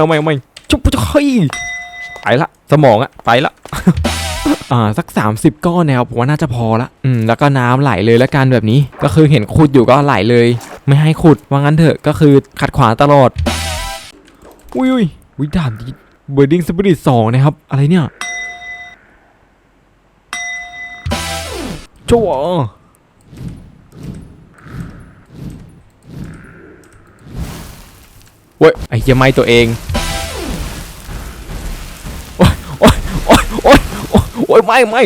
เอาใหม่เอาใหม่จุ๊บจุ๊บเฮ้ยไปละสมองอะไปละอ่าสัก 30 ก้อนนะครับผมว่าน่าจะพอละอืมแล้วก็น้ำไหลเลยแล้วกันแบบนี้ก็คือเห็นขุดอยู่ก็ไหลเลย ไม่ให้ขุดว่างั้นเถอะก็คือขัดขวางตลอดอุ้ยอุ้ยวิดาบดีเบอร์ดิ้งสปิริตสองนะครับ อะไรเนี่ยโจ้ เว้ยไอ้เหี้ยไม่ตัวเองโอ๊ยโอ๊ยโอ๊ยโอ๊ยโอ๊ยโอ๊ยไม่ไม่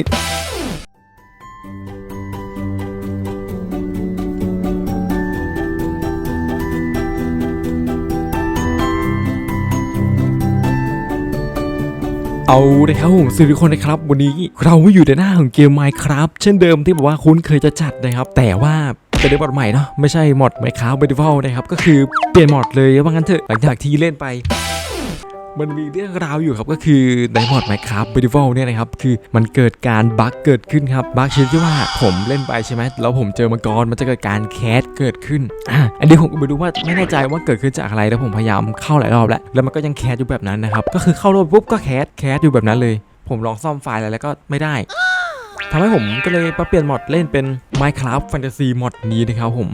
เอาเลยครับผมสวัสดีทุกคนนะครับ วันนี้เราไม่อยู่ในหน้าของเกม Minecraft เช่นเดิมที่บอกว่าคุณเคยจะจัดนะครับ แต่ว่า เป็นมอดใหม่เนาะไม่ใช่มอด Minecraft b e d i v a l นะครับก็คือเปลี่ยนมอดเลยว่างั้นเถอะหลังจากที่เล่นไปมันมีเรื่องราวอยู่ครับก็คือในมอด Minecraft b e d i v a l เนี่ยนะครับคือมันเกิดการบั๊กเกิดขึ้นครับบั๊กชนิดที่ว่าผมเล่นไปใช่ไหมแล้วผมเจอมังกรมันจะเกิดการแคสเกิดขึ้นอะอันนี้ผมก็ไม่รู้ว่าไม่แน่ใจว่าเกิดขึ้นจากอะไรแล้วผมพยายามเข้าหลายรอบแล้วแล้วมันก็ยังแคสอยู่แบบนั้นนะครับก็คือเข้ารอบปุ๊บก็แคสแคสอยู่แบบนั้นเลย ผมลองซ่อมไฟล์อะไรแล้วก็ไม่ได้ ทำให้ผมก็เลยมาเปลี่ยนมอดเล่นเป็น Minecraft Fantasy มอดนี้นะครับผม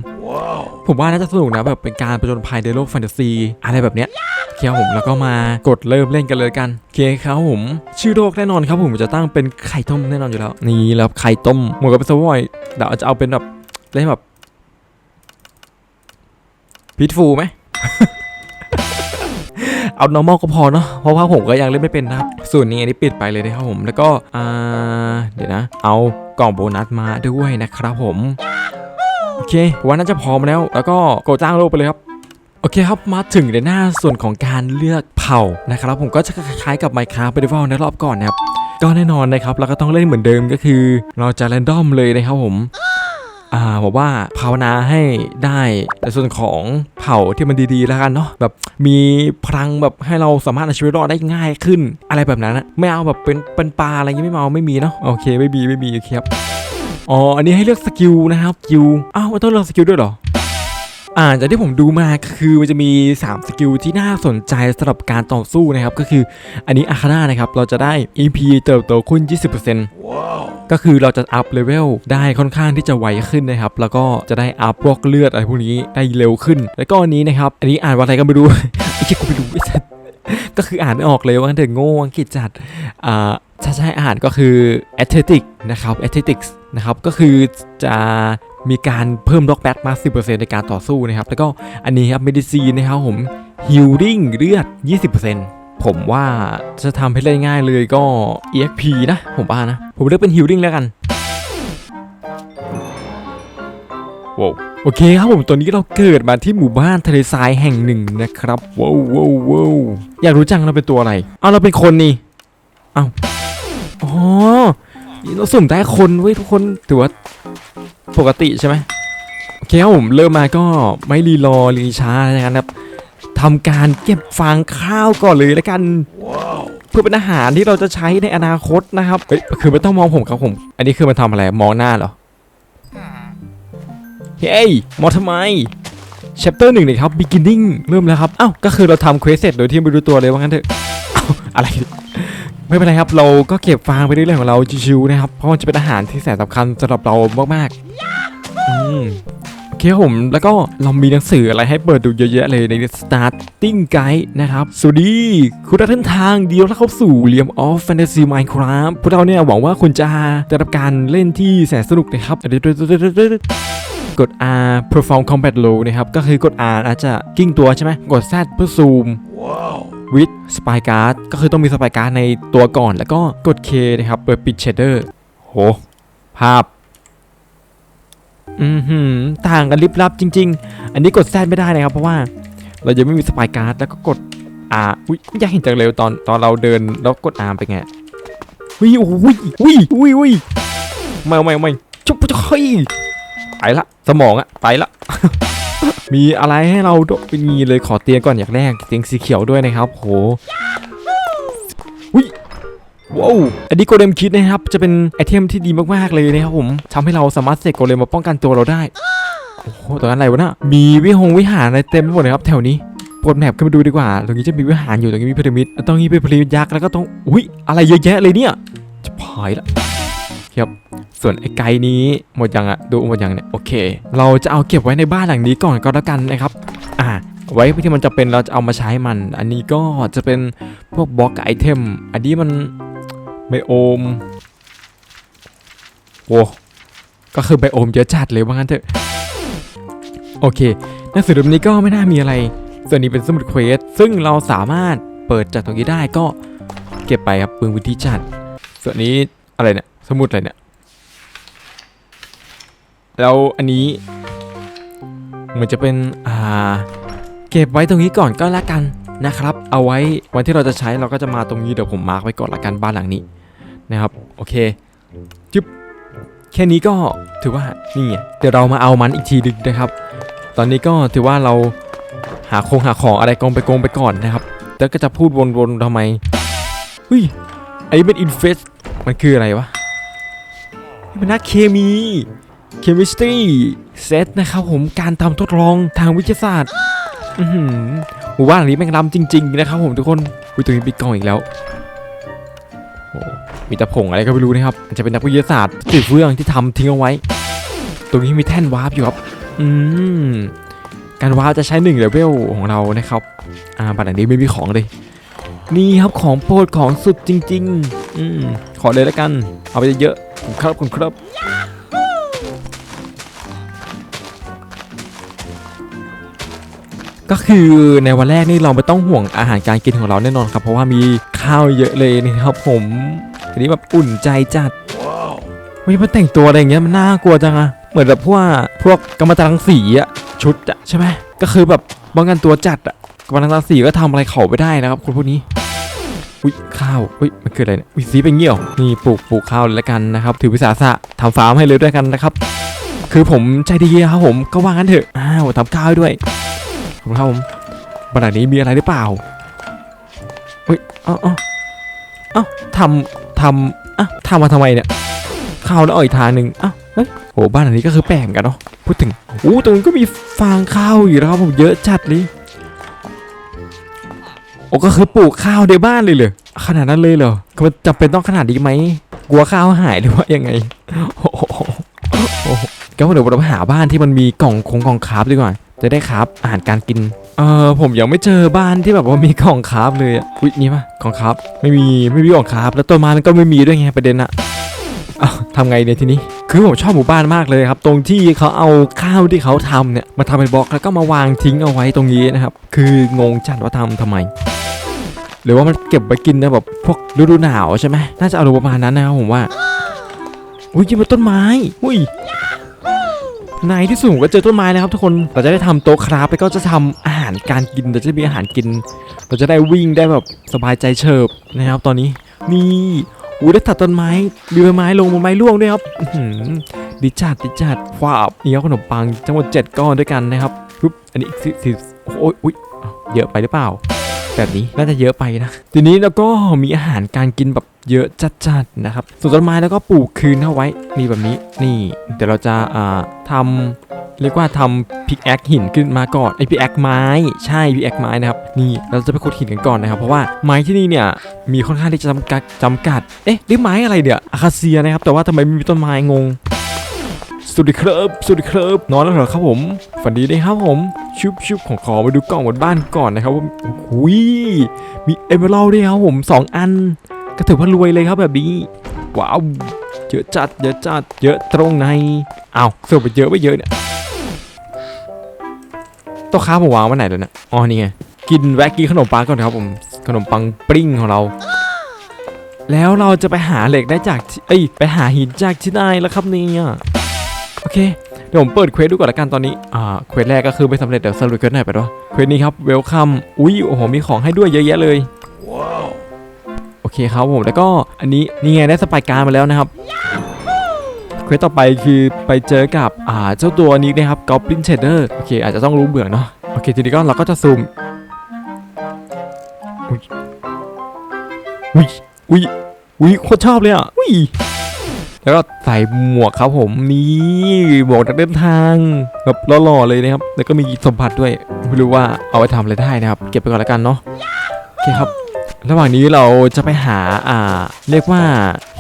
ผมว่าน่าจะสนุกนะแบบเป็นการประจนภัยในโลกแฟนตาซีอะไรแบบเนี้ยโอเคครับผมแล้วก็มากดเริ่มเล่นกันเลยกันโอเคครับผม ชื่อโลกแน่นอนครับผมจะตั้งเป็นไข่ต้มแน่นอนอยู่แล้ว นี่แล้วไข่ต้มเหมือนกับเป็นสวอยเดี๋ยวจะเอาเป็นแบบเล่นแบบพิทฟูไหม เอา normal ก็พอเนาะเพราะว่าผมก็ยังเล่นไม่เป็นนะครับส่วนนี้อันนี้ปิดไปเลยนะครับผมแล้วก็อ่าเดี๋ยวนะ เอากล่องโบนัสมาด้วยนะครับผมโอเคผมว่าน่าจะพร้อมแล้ว แล้วก็กดจ้างโลกไปเลยครับโอเคครับมาถึงในหน้าส่วนของการเลือกเผ่านะครับ ผมก็จะคล้ายๆกับ Minecraft b e d w a l ในรอบก่อนนะครับก็แน่นอนนะครับเราก็ต้องเล่นเหมือนเดิมก็คือ เราจะ r รนดอมเลยนะครับผม อ่าผมว่าภาวนาให้ได้ในส่วนของเผ่าที่มันดีๆแล้วกันเนาะแบบมีพลังแบบให้เราสามารถเอาชีวิตรอดได้ง่ายขึ้น อะไรแบบนั้นนะไม่เอาแบบเป็นเป็นปลาอะไรอย่างงี้ไม่เอาไม่มีเนาะโอเคไม่มีไม่มีโอเคครับอ๋ออันนี้ให้เลือกสกิลนะครับสกิลอ้าวต้องเลือกสกิลด้วยเหรอ อ่าจากที่ผมดูมาคือมันจะมี 3 สกิลที่น่าสนใจสำหรับการต่อสู้นะครับ ก็คืออันนี้อาคาน่านะครับ เราจะได้ EP เติบโตขึ้น 20%ก็คือเราจะอัพเลเวลได้ค่อนข้างที่จะไวขึ้นนะครับ แล้วก็จะได้อัพพวกเลือดอะไรพวกนี้ได้เร็วขึ้น แล้วก็อันนี้นะครับ อันนี้อ่านว่าอะไรก็ไม่รู้ไอ้เชี่ยกูไม่รู้ก็คืออ่านไม่ออกเลยว่าเด็กโง่อังกฤษจัดอ่าถ้าใช้อาหารก็คือ athletic นะครับ athletics นะครับ ก็คือจะ มีการเพิ่ม rock back มา 10%ในการต่อสู้นะครับ แล้วก็อันนี้ครับ medicine นะครับผม healing เลือด 20%ผมว่าจะทำให้เล่นง่ายเลยก็ exp นะ ผมว่านะ ผมเลือกเป็น healing แล้วกันว้าวโอเคครับผมตอนนี้เราเกิดมาที่หมู่บ้านทะเลทรายแห่งหนึ่งนะครับว้าวว้าวว้าวอยากรู้จังเราเป็นตัวอะไรเอาเราเป็นคนนี่เอาอ๋อเราสุ่มได้คนเว้ยทุกคนถือว่า ปกติใช่ไหมโอเคครับผมเริ่มมาก็ไม่รีรอรีช้าอะไรกันครับทำการเก็บฟางข้าวก่อนเลยแล้วกัน เพื่อเป็นอาหารที่เราจะใช้ในอนาคตนะครับเฮ้ยคือไม่ต้องมองผมครับผม อันนี้คือมันทำอะไรมองหน้าเหรอเฮ้ยมองทำไม chapter หนึ่งเลยครับ beginning เริ่มแล้วครับเอ้าก็คือเราทำเควสเสร็จโดยที่ไม่รู้ตัวเลยว่างั้นเถอะอะไร ไม่เป็นไรครับ เราก็เก็บฟางไปเรื่อยๆของเราชิวๆนะครับ เพราะมันจะเป็นอาหารที่แสนสำคัญสำหรับเรามากๆอืมโอเคผม แล้วก็เรามีหนังสืออะไรให้เปิดดูเยอะแยะเลยใน starting guide นะครับ สวัสดีคุณรับเส้นทางเดียวแล้วเข้าสู่เรียมออฟแฟนตาซีไมน์ครับพวกเราเนี่ยหวังว่าคุณจะได้รับการเล่นที่แสนสนุกนะครับกด R perform combat low นะครับ ก็คือกด R อาจจะกิ้งตัวใช่ไหมกด Z เพื่อซูม with spy guard ก็คือต้องมี spy guard ในตัวก่อน แล้วก็กด K นะครับเปิดปิด shader โห ภาพ อือหือ ต่างกันลิบลับจริง ๆ อันนี้กด Z ไม่ได้นะครับ เพราะว่าเรายังไม่มี spy guard แล้วก็กด R อุ้ยอยากเห็นจังเลยตอนตอนเราเดินแล้วกด R เป็นไงอุ้ยอุ้ยอุ้ยอุ้ยอุ้ยไม่ไม่ไม่จุ๊บจุ๊บเฮ้ยไปละ สมองอะไปละ มีอะไรให้เราด้วยมีเลยขอเตียงก่อนอย่างแรกเตียงสีเขียวด้วยนะครับโหวิว้าวอันนี้โกเลมคิดนะครับ จะเป็นไอเทมที่ดีมากๆเลยนะครับผมทำให้เราสามารถเสกโกเลมมาป้องกันตัวเราได้โอ้โหตอนนั้นอะไรวะน่ะมีวิหงวิหารอะไรเต็มไปหมดเลยครับแถวนี้ปกดแมปขึ้นมาดูดีกว่า ตรงนี้จะมีวิหารอยู่ตรงนี้มีพีระมิดแล้วตรงนี้เป็นพีระมิดยักษ์แล้วก็ตรงอุ้ยอะไรเยอะแยะเลยเนี่ยจะพายละ ครับส่วนไอ้ไกลนี้หมดยังอะดูหมดยังเนี่ยโอเค เราจะเอาเก็บไว้ในบ้านหลังนี้ก่อนก็แล้วกันนะครับอ่าไว้ที่มันจะเป็นเราจะเอามาใช้มัน อันนี้ก็จะเป็นพวกบล็อกไอเทมอันนี้มันไบโอมโอ้ก็คือไบโอมเยอะจัดเลยว่างั้นเถอะโอเคหนังสือเล่มนี้ก็ไม่น่ามีอะไร ส่วนนี้เป็นสมุดเควสซึ่งเราสามารถเปิดจากตรงนี้ได้ก็เก็บไปครับเปลืองพื้นที่จัด ส่วนนี้อะไรเนี่ย สมุดอะไรเนี่ย แล้วอันนี้เหมือนจะเป็นอ่าเก็บไว้ตรงนี้ก่อนก็แล้วกันนะครับ เอาไว้วันที่เราจะใช้เราก็จะมาตรงนี้เดี๋ยวผมมาร์กไว้ก่อนละกันบ้านหลังนี้นะครับ โอเคจึ๊บแค่นี้ก็ถือว่านี่ไงเดี๋ยวเรามาเอามันอีกทีดึงนะครับ ตอนนี้ก็ถือว่าเราหาโครงหาของอะไรกองไปกองไปก่อนนะครับ แล้วก็จะพูดวนๆทำไมเฮ้ยไอ้เป็นอินเฟสมันคืออะไรวะ นี่มันนักเคมีเคมิสตรีเซตนะครับผมการทำทดลองทางวิทยาศาสตร์อือหือหมู่บ้านหลังนี้แม่งล้ำจริง ๆ นะครับผมทุกคนอุ้ยตรงนี้ปิดกล้องอีกแล้วมีตะผงอะไรก็ไม่รู้นะครับมันจะเป็นนักวิทยาศาสตร์ติดเฟืองที่ทำทิ้งเอาไว้ ตรงนี้มีแท่นวาร์ปอยู่ครับ อืม การวาร์ปจะใช้หนึ่งเลเวลของเรานะครับ อ่าบ้านนี้ไม่มีของเลย นี่ครับของโปรดของสุดจริง ๆ อืม ขอเลยแล้วกัน เอาไปเยอะ ๆผมครับผมครับ ก็คือในวันแรกนี่เราไม่ต้องห่วงอาหารการกินของเราแน่นอนครับ เพราะว่ามีข้าวเยอะเลยนะครับผมทีนี้แบบอุ่นใจจัดไม่มาแต่งตัวอะไรอย่างเงี้ยมันน่ากลัวจังอะเหมือนแบบพวกพวกกรรมตรังสีอะชุดอะใช่ไหมก็คือแบบป้องกันตัวจัดอะกรรมตรังสีก็ทำอะไรเขาไม่ได้นะครับคนพวกนี้ อุ้ยข้าวอุ้ยมันคืออะไรเนี่ยอุ้ยสีเป็นเงี้ยวนี่ปลูกปลูกข้าวเลยละกันนะครับ ถือวิสาสะทำฟาร์มให้เลยด้วยกันนะครับ คือผมใจดีครับผมก็ว่างั้นเถอะอ้าวทำข้าวให้ด้วยขอบคุณครับผมบ้านหลังนี้มีอะไรหรือเปล่าเฮ้ยเอ้าเอ้าเอ้าทำทำอะทำมาทำไมเนี่ยข้าวแล้วอาอีกทางหนึ่งอ้าเฮ้ยโหบ้านหลังนี้ก็คือแปลกกันเนาะพูดถึงอู้ตรงนี้ก็มีฟางข้าวอยู่นะครับผมเยอะจัดเลย โอ้ก็คือปลูกข้าวในบ้านเลยเหรอขนาดนั้นเลยเหรอคือมันจำเป็นต้องขนาดนี้ไหมกลัวข้าวหายหรือว่ายังไงโอ้โหโอ้โหก็เดี๋ยวเราไปหาบ้านที่มันมีกล่องคงกล่องคราฟดีกว่าจะได้ครับอาหารการกินเออผมยังไม่เจอบ้านที่แบบว่ามีกล่องคราฟเลยอะอุ๊ยนี่ปะกล่องคราฟไม่มีไม่มีกล่องคราฟแล้วต้นไม้มันก็ไม่มีด้วยไงประเด็นอะอ้าวทำไงเนี่ยทีนี้ คือผมชอบหมู่บ้านมากเลยครับ ตรงที่เขาเอาข้าวที่เขาทำเนี่ยมาทำเป็นบล็อกแล้วก็มาวางทิ้งเอาไว้ตรงนี้นะครับ คืองงจัดว่าทำทำไม หรือว่ามันเก็บไว้กินนะแบบพวกฤดูหนาวใช่ไหมน่าจะเอารมณ์ประมาณนั้นนะครับผมว่าอุ้ยยิงเป็นต้นไม้อุ้ยในที่สุดผมก็เจอต้นไม้แล้วครับทุกคนเราจะได้ทำโต๊ะคราฟแล้วก็จะทำอาหารการกินเราจะมีอาหารกิน เราจะได้วิ่งได้แบบสบายใจเฉิบนะครับตอนนี้นี่อู้ได้ตัดต้นไม้มีใบไม้ลงใบไม้ร่วงด้วยครับดีจัดดีจัดว้าวนี่ครับขนมปังทั้งหมด7ก้อนด้วยกันนะครับปุ๊บอันนี้สิสิโอ้ยอุ้ยเยอะไปหรือเปล่า แบบนี้น่าจะเยอะไปนะ ทีนี้แล้วก็มีอาหารการกินแบบเยอะจัดๆนะครับส่วนต้นไม้แล้วก็ปลูกคืนเอาไว้นี่แบบนี้นี่เดี๋ยวเราจะอ่าทำเรียกว่าทำพิกแอคหินขึ้นมาก่อนไอพิกแอคไม้ใช่พิกแอคไม้นะครับนี่เราจะไปขุดหินกันก่อนนะครับ เพราะว่าไม้ที่นี่เนี่ยมีค่อนข้างที่จะจำกัดจำกัดเอ๊ะหรือไม้อะไรเนี่ยอะคาเซียนะครับแต่ว่าทำไมไม่มีต้นไม้งง วัสดีครับ สวัสดีครับ นอนแล้วเหรอครับผม ฝันดีนะครับผม ชุบชุบของขอมาดูกล่องบนบ้านก่อนนะครับว่าโอ้โหยมีเอเมอรัลด้วยครับผมสองอัน ก็ถือว่ารวยเลยครับแบบนี้ ว้าว เยอะจัด เยอะจัด เยอะตรงในอ้าวเสิร์ฟไปเยอะไม่เยอะเนี่ยโต๊ะค้าผมวางไว้ไหนแล้วเนี่ยอ๋อ นี่ไง กินแวะกินขนมปังก่อนครับผม ขนมปังปริ้งของเราแล้วเราจะไปหาเหล็กได้จาก เอ้ย ไปหาหินจากที่ไหนแล้วครับเนี่ย โอเค เดี๋ยวผมเปิดเควสดูก่อนละกันตอนนี้ อ่า เควสแรกก็คือไม่สำเร็จเดี๋ยวสรุปเควสไหนไปด้วยเควสนี้ครับเวลคัมอุ้ยโอ้โห มีของให้ด้วยเยอะแยะเลย โอเคครับผม แล้วก็อันนี้นี่ไงได้สปายการ์ดมาแล้วนะครับ เควสต่อไปคือไปเจอกับ อ่า เจ้าตัวนี้นะครับ Goblin Shader โอเค อาจจะต้องรู้เบื่อเนาะ โอเค ทีนี้ก็เราก็จะซูม อุ้ย อุ้ย อุ้ยอุ้ยโคตรชอบเลยอะ อุ้ย แล้วก็ใส่หมวกครับผมนี่หมวกนักเดินทางแบบหล่อๆเลยนะครับ แล้วก็มีสมบัติด้วยไม่รู้ว่าเอาไปทำอะไรได้นะครับ เก็บไปก่อนแล้วกันเนาะโอเคครับ ระหว่างนี้เราจะไปหาอ่า เรียกว่า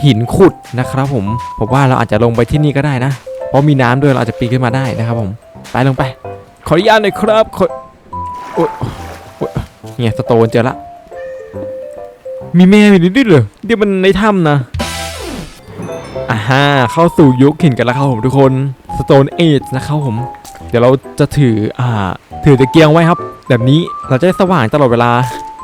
หินขุดนะครับ ผมผมว่าเราอาจจะลงไปที่นี่ก็ได้นะ เพราะมีน้ำด้วยเราอาจจะปีนขึ้นมาได้นะครับ ผมไปลงไป ขออนุญาตหน่อยครับขอโอ๊ยโอ๊ยเนี่ยสโตนเจอละมีแม่มีนิดๆเลยเดี๋ยวมันในถ้ำนะ อ่าฮะเข้าสู่ยุคหินกันแล้วครับผมทุกคน Stone Age นะครับผม เดี๋ยวเราจะถืออ่าถือตะเกียงไว้ครับ แบบนี้เราจะได้สว่างตลอดเวลา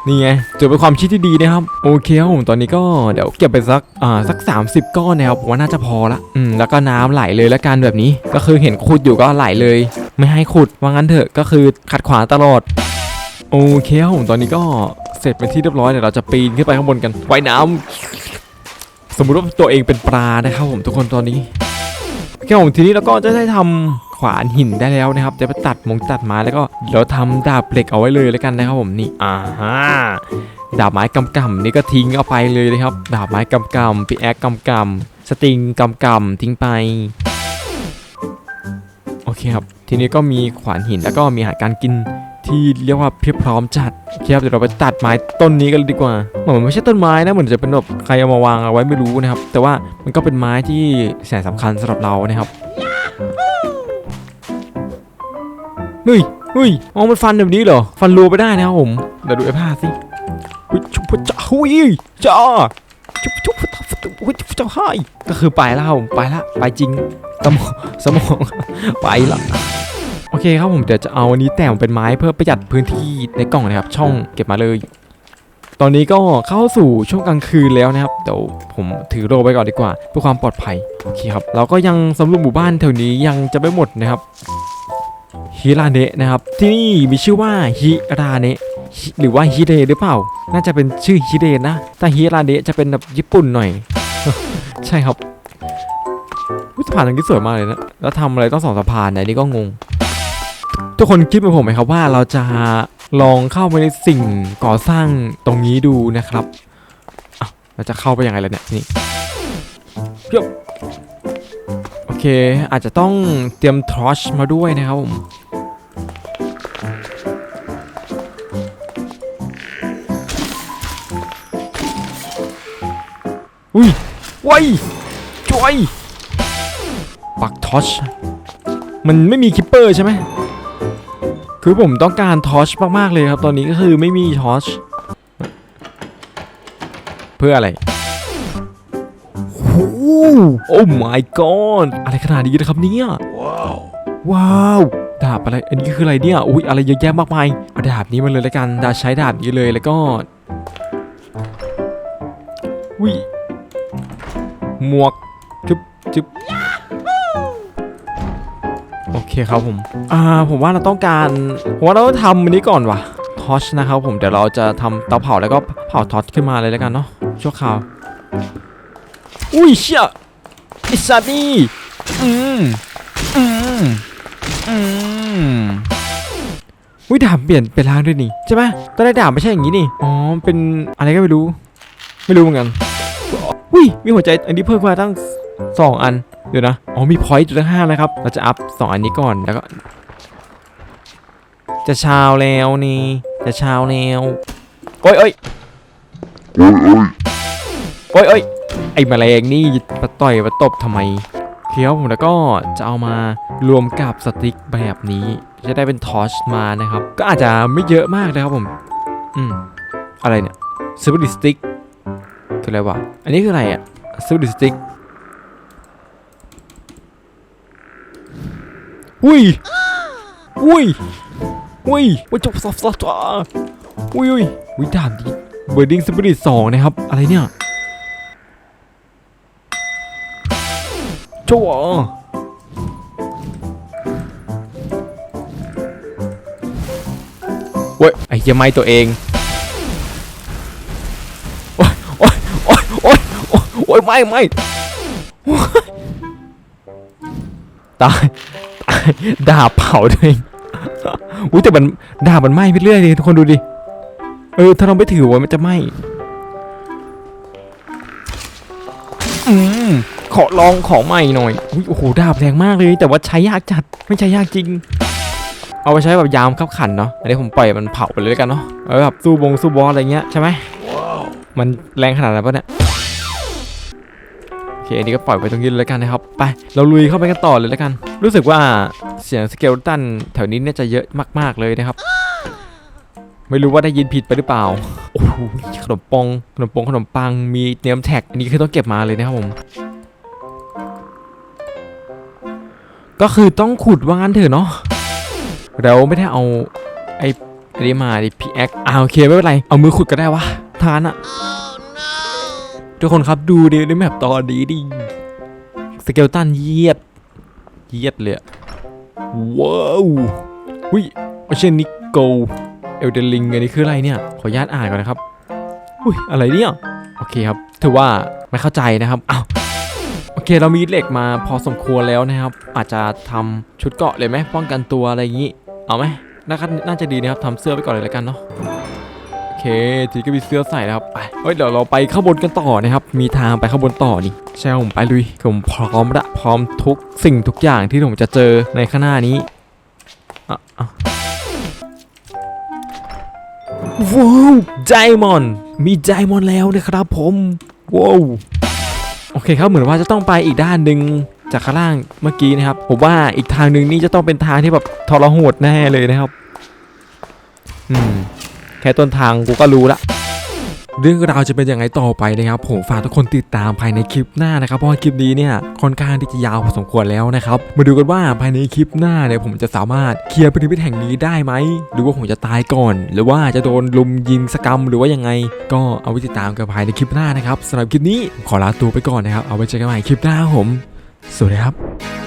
นี่ไงถือเป็นความคิดที่ดีนะครับ โอเคครับผมตอนนี้ก็เดี๋ยวเก็บไปสักอ่าสัก 30 ก้อนนะครับผมว่าน่าจะพอละอืมแล้วก็น้ำไหลเลยแล้วกันแบบนี้ ก็คือเห็นขุดอยู่ก็ไหลเลย ไม่ให้ขุดว่างั้นเถอะก็คือขัดขวางตลอดโอเคครับผมตอนนี้ก็เสร็จเป็นที่เรียบร้อยเดี๋ยวเราจะปีนขึ้นไปข้างบนกันว่ายน้ำ สมมุติว่าตัวเองเป็นปลานะครับผมทุกคนตอนนี้โอเคผมทีนี้เราก็จะได้ทำขวานหินได้แล้วนะครับจะไปตัดมงตัดไม้แล้วก็เดี๋ยวทำดาบเหล็กเอาไว้เลยแล้วกันนะครับผมนี่อ่าฮะดาบไม้กำกำนี่ก็ทิ้งเอาไปเลยนะครับ ดาบไม้กำกำปีแอคกำกำสติงกำกำทิ้งไปโอเคครับทีนี้ก็มีขวานหินแล้วก็มีอาหารการกิน ที่เรียกว่าเพียบพร้อมจัดครับเดี๋ยวเราไปตัดไม้ต้นนี้กันเลยดีกว่าเหมือนมันไม่ใช่ต้นไม้นะเหมือนจะเป็นแบบใครเอามาวางเอาไว้ไม่รู้นะครับ แต่ว่ามันก็เป็นไม้ที่แสนสำคัญสำหรับเรานะครับเฮ้ยเฮ้ยอ๋อมันฟันแบบนี้เหรอฟันรัวไปได้นะครับผมเดี๋ยวดูไอ้ผ้าสิหุ้ยชุบจ้าหุยจ้าชุบชุบหุ้ยจ้าให้ก็คือไปแล้วผมไปละไปจริงสมองสมองไปละ โอเคครับผมเดี๋ยวจะเอาอันนี้แต่งเป็นไม้เพื่อประหยัดพื้นที่ในกล่องนะครับ ช่องเก็บมาเลย ตอนนี้ก็เข้าสู่ช่วงกลางคืนแล้วนะครับเดี๋ยวผมถือโรไปก่อนดีกว่า เพื่อความปลอดภัยโอเคครับเราก็ยังสำรวจหมู่บ้านแถวนี้ยังจะไม่หมดนะครับฮิราเนะนะครับที่นี่มีชื่อว่าฮิราเนะหรือว่าฮิเดหรือเปล่า น่าจะเป็นชื่อฮิเดนะแต่ฮิราเนะจะเป็นแบบญี่ปุ่นหน่อย ใช่ครับสะพานตรงนี้สวยมากเลยนะแล้วทำอะไรต้องสองสะพานเนี่ยอันนี่ก็งง ทุกคนคิดเหมือนผมไหมครับว่าเราจะลองเข้าไปในสิ่งก่อสร้างตรงนี้ดูนะครับอะเราจะเข้าไปยังไงล่ะเนี่ยนี่ยบโอเคอาจจะต้องเตรียมทรอชมาด้วยนะครับผมอุ้ยว้ยจวยปักทอชมันไม่มีคิปเปอร์ใช่ไหม คือผมต้องการทอชมาก ๆ เลยครับ ตอนนี้ก็คือไม่มีทอชเพื่ออะไรโอ้โหโอ้ my god อะไรขนาดนี้นะครับเนี่ยว้าวว้าวดาบอะไร อันนี้คืออะไรเนี่ย อุ้ยอะไรเยอะแยะมากมาย เอาดาบนี้มาเลยแล้วกันดาบใช้ดาบนี้เลยแล้วก็อุ้ยหมวก โอเคครับผม อ่า ผมว่าเราต้องการผมว่าเราต้องทำอันนี้ก่อนว่ะทอชนะครับผม เดี๋ยวเราจะทำเตาเผาแล้วก็เผาทอชขึ้นมาเลยแล้วกันเนาะ ชั่วคราว อุ้ยเชี่ยไอ้สัตว์นี่อืมอืมอืมอุ้ยดาบเปลี่ยนเป็นร่างด้วยนี่ใช่ไหมตอนแรกดาบไม่ใช่อย่างนี้นี่ อ๋อ เป็นอะไรก็ไม่รู้ ไม่รู้เหมือนกันอุ้ยมีหัวใจอันนี้เพิ่มมาตั้งสองอัน เดี๋ยวนะ อ๋อมีพอยต์จุดห้านะครับ เราจะอัพสองอันนี้ก่อนแล้วก็ จะเชาวแล้วนี่ จะเชาวแล้วโอ้ยโอ้ยโอ้ยโอ้ยโอ้ยไอ้แมลงนี่มาต่อยมาตบทำไมเคี้ยวผมแล้วก็จะเอามารวมกับสติ๊กแบบนี้ จะได้เป็นทอชมานะครับ ก็อาจจะไม่เยอะมากนะครับผม อืม อะไรเนี่ยซิบิลิสติ๊กคืออะไรวะ อันนี้คืออะไรอะซิบิลิสติ๊ก อุ้ยอุ้ยอุ้ยว่าจบซับซับจ้าอุ้ยอุ้ยวิดาบดีเบอร์ดิ้งสปิริตสองนะครับ อะไรเนี่ยโจ้เว้ยไอ้เหี้ยไม่ตัวเองโอ้ยโอ้ยโอ้ยโอ้ยโอ้ยไม่ไม่ตาย ดาบเผาด้วยอุ้ยแต่มันดาบมันไหม้ไปเรื่อยเลยทุกคนดูดิ เออ ถ้าเราไม่ถือไว้มันจะไหม้อืมขอลองของใหม่หน่อยอุ้ยโอ้โหดาบแรงมากเลย แต่ว่าใช้ยากจัดไม่ใช้ยากจริง เอาไปใช้แบบยามขับขันเนาะอันนี้ผมปล่อยมันเผาไปเลยแล้วกันเนาะเอาแบบสู้บงสู้บอสอะไรเงี้ยใช่ไหมมันแรงขนาดนั้นปะเนี่ยโอ เคอันนี้ก็ปล่อยไปตรงนี้เลยแล้วกันนะครับ ไป เราลุยเข้าไปกันต่อเลยแล้วกัน รู้สึกว่าเสียงสเกลตันแถวนี้เนี่ยจะเยอะมาก ๆเลยนะครับ ไม่รู้ว่าได้ยินผิดไปหรือเปล่า โอ้โหขนมปองขนมปองขนมปังมีเนมแท็กอันนี้คือต้องเก็บมาเลยนะครับผม ก็คือต้องขุดว่างั้นเถอะเนาะเราไม่ได้เอาไอ้อันนี้มาดิพีแอคอ่าโอเคไม่เป็นไร เอามือขุดก็ได้วะทานอะ ทุกคนครับดูดิในแมปตอนนี้ดิสเกลตันเยียดเยียดเลยว้าววิเชนนิโกเอลเดลิงอันนี้คืออะไรเนี่ย ขออนุญาตอ่านก่อนนะครับอุ้ยอะไรเนี่ย โอเคครับ ถือว่าไม่เข้าใจนะครับอ้าวโอเคเรามีเหล็กมาพอสมควรแล้วนะครับ อาจจะทำชุดเกาะเลยไหมป้องกันตัวอะไรอย่างนี้ เอาไหมน่าจะน่าจะดีนะครับทำเสื้อไปก่อนเลยแล้วกันเนาะ เคทีก็มีเสื้อใส่นะครับไปเฮ้ยเดี๋ยวเราไปข้างบนกันต่อนะครับ มีทางไปข้างบนต่อนี่ใช่ผมไปลุยผมพร้อมละพร้อมทุกสิ่งทุกอย่างที่ผมจะเจอในข้างหน้านี้อะอะว้าวไดมอนด์มีไดมอนด์แล้วนะครับผมว้าวโอเคครับเหมือนว่าจะต้องไปอีกด้านหนึ่งจากข้างล่างเมื่อกี้นะครับผมว่าอีกทางหนึ่งนี่จะต้องเป็นทางที่แบบทรหดแน่เลยนะครับ อืม ค่ต้นทางกูก็รู้ละเรื่องราวจะเป็นยังไงต่อไปนะครับผมฝากทุกคนติดตามภายในคลิปหน้านะครับเพราะว่าคลิปนี้เนี่ยค่อนข้างที่จะยาวพอสมควรแล้วนะครับมาดูกันว่าภายในคลิปหน้าเนี่ยผมจะสามารถเคลียร์พีระมิดแห่งนี้ได้ไหมหรือว่าผมจะตายก่อน หรือว่าจะโดนลุมยิงสกรรมหรือว่ายังไง ก็เอาไว้ติดตามกันภายในคลิปหน้านะครับสำหรับคลิปนี้ขอลาตัวไปก่อนนะครับเอาไว้เจอกันใหม่คลิปหน้าครับผมสวัสดีครับ